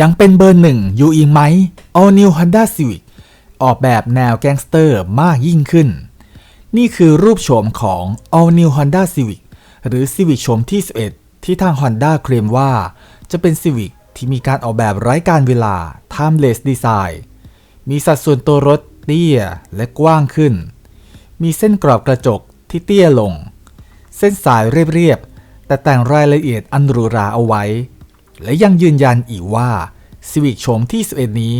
ยังเป็นเบอร์หนึ่งอยู่อีกไหม All New Honda Civic ออกแบบแนวแก๊งสเตอร์มากยิ่งขึ้น นี่คือรูปโฉมของ All New Honda Civic หรือ Civic โฉมที่ 11 ที่ทาง Honda เคลมว่า จะเป็น Civic ที่มีการออกแบบไร้การเวลา Timeless Design มีสัดส่วนตัวรถเตี้ยและกว้างขึ้น มีเส้นกรอบกระจกที่เตี้ยลง เส้นสายเรียบๆ แต่แต่งรายละเอียดอันหรูหราเอาไว้ และยังยืนยันอีกว่า Civic โฉมที่ 11 นี้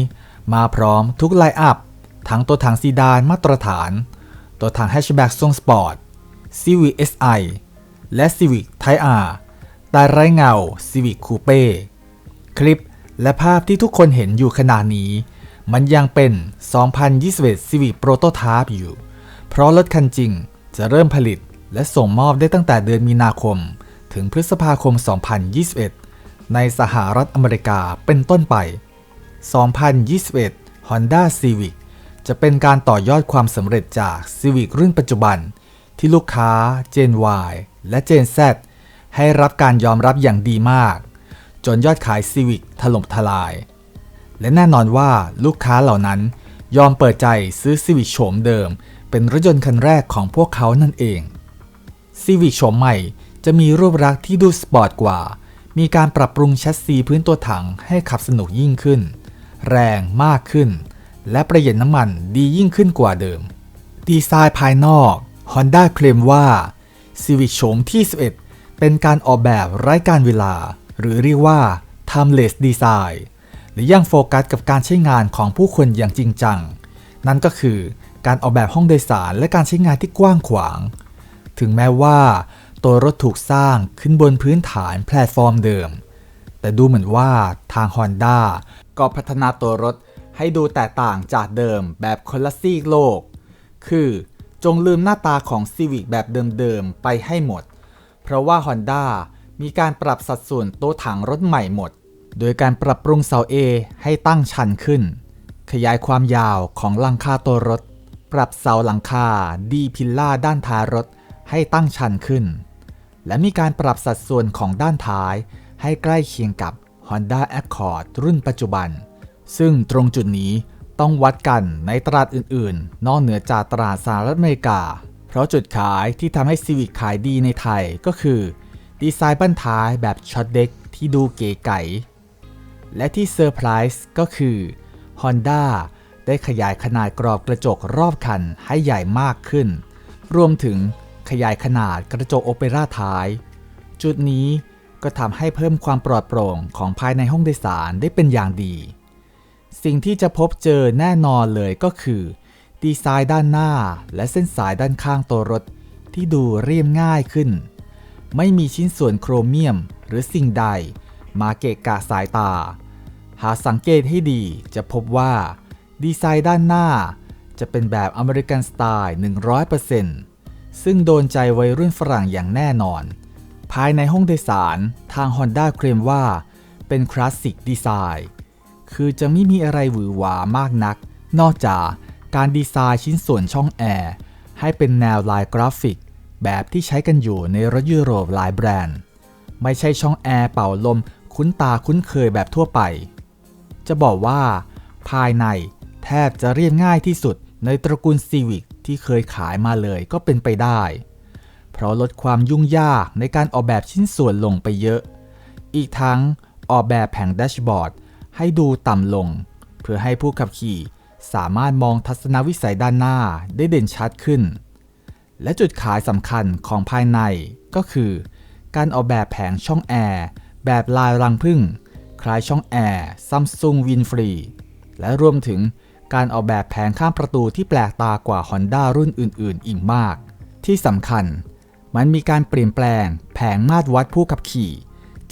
มาพร้อมทุกไลน์อัพ ทั้งตัวถังซีดานมาตรฐาน ตัวถังแฮชแบ็กทรงสปอร์ต Civic SI และ Civic Type R แต่ไร้เงา Civic Coupe คลิปและภาพที่ทุกคนเห็นอยู่ขณะนี้ มันยังเป็น 2021 Civic Prototype อยู่ เพราะรถคันจริงจะเริ่มผลิตและส่งมอบได้ตั้งแต่เดือนมีนาคม ถึงพฤษภาคม 2021 ในสหรัฐอเมริกาเป็นต้นไป 2021 Honda Civic จะเป็นการต่อยอดความสำเร็จจาก Civic รุ่นปัจจุบัน ที่ลูกค้า Gen Y และ Gen Z ให้รับการยอมรับอย่างดีมาก จนยอดขาย Civic ถล่มทลาย และแน่นอนว่าลูกค้าเหล่านั้นยอมเปิดใจซื้อ Civic โฉมเดิม เป็นรถยนต์คันแรกของพวกเขานั่นเอง Civic โฉมใหม่จะมีรูปลักษณ์ที่ดูสปอร์ตกว่า มีการปรับปรุงแชสซีพื้นตัวถังให้ขับสนุกยิ่งขึ้น แรงมากขึ้น และประหยัดน้ำมันดียิ่งขึ้นกว่าเดิม ดีไซน์ภายนอก Honda เคลมว่า Civic โฉมที่ 11 เป็นการออกแบบไร้การเวลา หรือเรียกว่า timeless design หรือยังโฟกัสกับการใช้งานของผู้คนอย่างจริงจัง นั่นก็คือการออกแบบห้องโดยสารและการใช้งานที่กว้างขวาง ถึงแม้ว่า ตัวรถถูกสร้างขึ้นบนพื้นฐานแพลตฟอร์มเดิม แต่ดูเหมือนว่าทาง Honda ก็พัฒนาตัวรถให้ดูแตกต่างจากเดิมแบบคนละซีกโลก คือจงลืมหน้าตาของ Civic แบบเดิมๆ ไปให้หมด เพราะว่า Honda มีการปรับสัดส่วนต๊ะถังรถใหม่หมด โดยการปรับปรุงเสา A ให้ตั้งชันขึ้น ขยายความยาวของหลังคาตัวรถ ปรับเสาหลังคาดีพิลล่าด้านท้ายรถให้ตั้งชันขึ้น และมีการปรับสัดส่วนของด้านท้าย ให้ใกล้เคียงกับ Honda Accord รุ่นปัจจุบัน ซึ่งตรงจุดนี้ต้องวัดกันในตลาดอื่นๆ นอกเหนือจากตลาดสหรัฐอเมริกา เพราะจุดขายที่ทำให้ Civic ขายดีในไทยก็คือ ดีไซน์บั้นท้ายแบบช็อตเด็กที่ดูเก๋ไก๋และที่เซอร์ไพรส์ก็คือ Honda ได้ขยายขนาดกรอบกระจกรอบคันให้ใหญ่มากขึ้น รวมถึง ขยายขนาดกระจกโอเปร่าท้าย จุดนี้ก็ทำให้เพิ่มความปลอดโปร่งของภายในห้องโดยสารได้เป็นอย่างดี สิ่งที่จะพบเจอแน่นอนเลยก็คือ ดีไซน์ด้านหน้าและเส้นสายด้านข้างตัวรถ ที่ดูเรียบง่ายขึ้น ไม่มีชิ้นส่วนโครเมียมหรือสิ่งใด มาเกะกะสายตา หากสังเกตให้ดีจะพบว่า ดีไซน์ด้านหน้า จะเป็นแบบอเมริกันสไตล์ 100% ซึ่งโดนใจวัยรุ่นฝรั่งอย่างแน่นอน ภายในห้องโดยสารทาง Honda เคลมว่า เป็นคลาสสิกดีไซน์คือจะไม่มีอะไรหวือหวามากนัก นอกจากการดีไซน์ชิ้นส่วนช่องแอร์ ให้เป็นแนวลายกราฟิก แบบที่ใช้กันอยู่ในรถยุโรปหลายแบรนด์ ไม่ใช่ช่องแอร์เป่าลมคุ้นตาคุ้นเคยแบบทั่วไป จะบอกว่า ภายในแทบจะเรียบง่ายที่สุด ในตระกูล Civic ที่เคยขายมาเลยก็เป็นไปได้ เพราะลดความยุ่งยากในการออกแบบชิ้นส่วนลงไปเยอะ อีกทั้งออกแบบแผงแดชบอร์ดให้ดูต่ำลง เพื่อให้ผู้ขับขี่สามารถมองทัศนวิสัยด้านหน้าได้เด่นชัดขึ้น และจุดขายสำคัญของภายในก็คือ การออกแบบแผงช่องแอร์แบบลายรังผึ้งคล้ายช่องแอร์ซัมซุงวินฟรีและรวมถึง การออกแบบแผงข้างประตูที่แปลกตากว่า Honda รุ่นอื่น ๆ อีกมาก ที่สำคัญ มันมีการเปลี่ยนแปลง แผงมาตรวัดผู้ขับขี่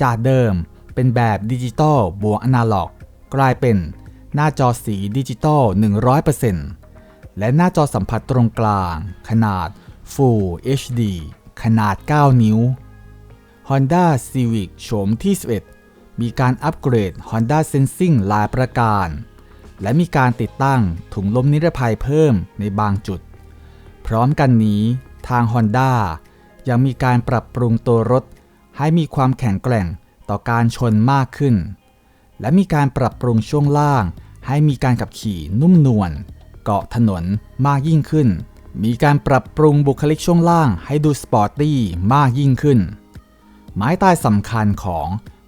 จากเดิมเป็นแบบดิจิตอลบวกอนาล็อก กลายเป็นหน้าจอสีดิจิตอล 100%และหน้าจอสัมผัสตรงกลาง ขนาด Full HD ขนาด 9 นิ้ว Honda Civic โฉมที่ 11 มีการอัปเกรด Honda Sensing หลายประการ และมีการติดตั้งถุงลมนิรภัยเพิ่มในบางจุด พร้อมกันนี้ทาง Honda ยังมีการปรับปรุงตัวรถ ให้มีความแข็งแกร่งต่อการชนมากขึ้น และมีการปรับปรุงช่วงล่าง ให้มีการขับขี่นุ่มนวลเกาะถนนมากยิ่งขึ้น มีการปรับปรุงบุคลิกช่วงล่างให้ดูสปอร์ตี้มากยิ่งขึ้น ไม้ตายสำคัญของ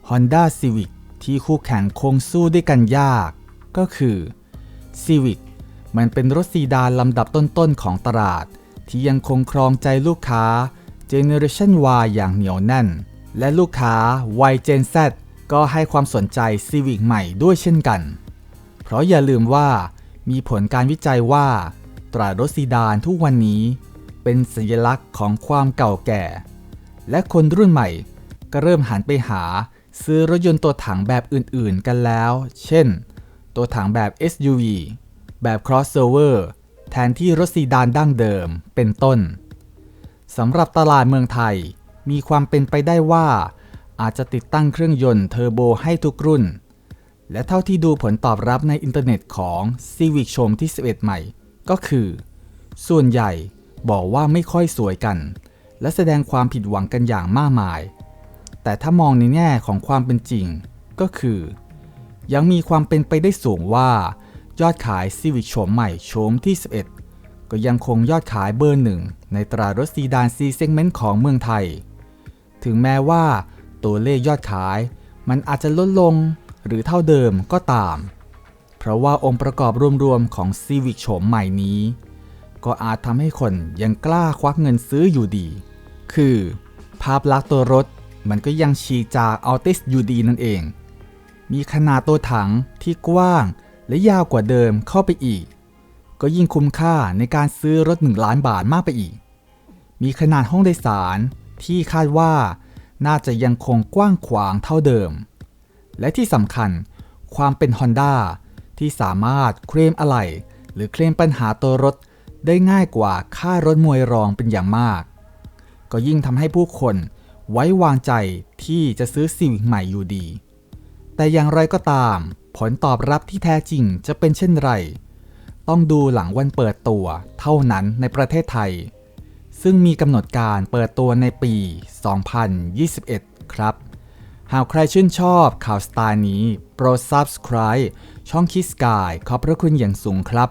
Honda Civic ที่คู่แข่งคงสู้ด้วยกันยาก ก็คือ Civic มันเป็นรถซีดานลำดับต้นๆของตลาด ที่ยังคงครองใจลูกค้า Generation Y อย่างเหนียวแน่น และลูกค้าวัย Gen Z ก็ให้ความสนใจ Civic ใหม่ด้วยเช่นกัน เพราะอย่าลืมว่า มีผลการวิจัยว่าตรารถซีดานทุกวันนี้ เป็นสัญลักษณ์ของความเก่าแก่ และคนรุ่นใหม่ก็เริ่มหันไปหาซื้อรถยนต์ตัวถังแบบอื่นๆกันแล้ว เช่น ตัวถังแบบ SUV แบบ crossover แทนที่รถซีดานดั้งเดิม เป็นต้นสำหรับตลาดเมืองไทย มีความเป็นไปได้ว่า อาจจะติดตั้งเครื่องยนต์เทอร์โบให้ทุกรุ่น และเท่าที่ดูผลตอบรับในอินเทอร์เน็ตของ Civic ชมที่ 11 ใหม่ ก็คือ ส่วนใหญ่บอกว่าไม่ค่อยสวยกัน และแสดงความผิดหวังกันอย่างมากมาย แต่ถ้ามองในแง่ของความเป็นจริง ก็คือ ยังมีความเป็นไปได้สูงว่า ยอดขาย Civic โฉมใหม่โฉมที่ 11 ก็ยังคงยอดขายเบอร์หนึ่งในตรารถซีดาน C segment ของเมืองไทย ถึงแม้ว่าตัวเลขยอดขายมันอาจจะลดลงหรือเท่าเดิมก็ตาม เพราะว่าองค์ประกอบรวมๆของ Civic โฉมใหม่นี้ ก็อาจทำให้คนยังกล้าควักเงินซื้ออยู่ดี คือ ภาพลักษณ์ตัวรถมันก็ยังฉีจาก Altis อยู่ดีนั่นเอง มีขนาดตัวถังที่กว้าง และยาวกว่าเดิมเข้าไปอีก ก็ยิ่งคุ้มค่าในการซื้อรถ 1 ล้านบาทมากไปอีก มีขนาดห้องโดยสารที่คาดว่าน่าจะยังคงกว้างขวางเท่าเดิม และที่สำคัญความเป็น Honda ที่สามารถเคลมอะไหล่หรือเคลมปัญหาตัวรถได้ง่ายกว่าค่ารถมวยรองเป็นอย่างมาก ก็ยิ่งทำให้ผู้คนไว้วางใจที่จะซื้อซีวิกใหม่อยู่ดี แต่อย่างไรก็ตาม ผลตอบรับที่แท้จริงจะเป็นเช่นไร ต้องดูหลังวันเปิดตัวเท่านั้นในประเทศไทย ซึ่งมีกำหนดการเปิดตัวในปี 2021 ครับ หากใครชื่นชอบข่าวสไตล์นี้ โปรด subscribe ช่องคิสกายขอบพระคุณอย่างสูงครับ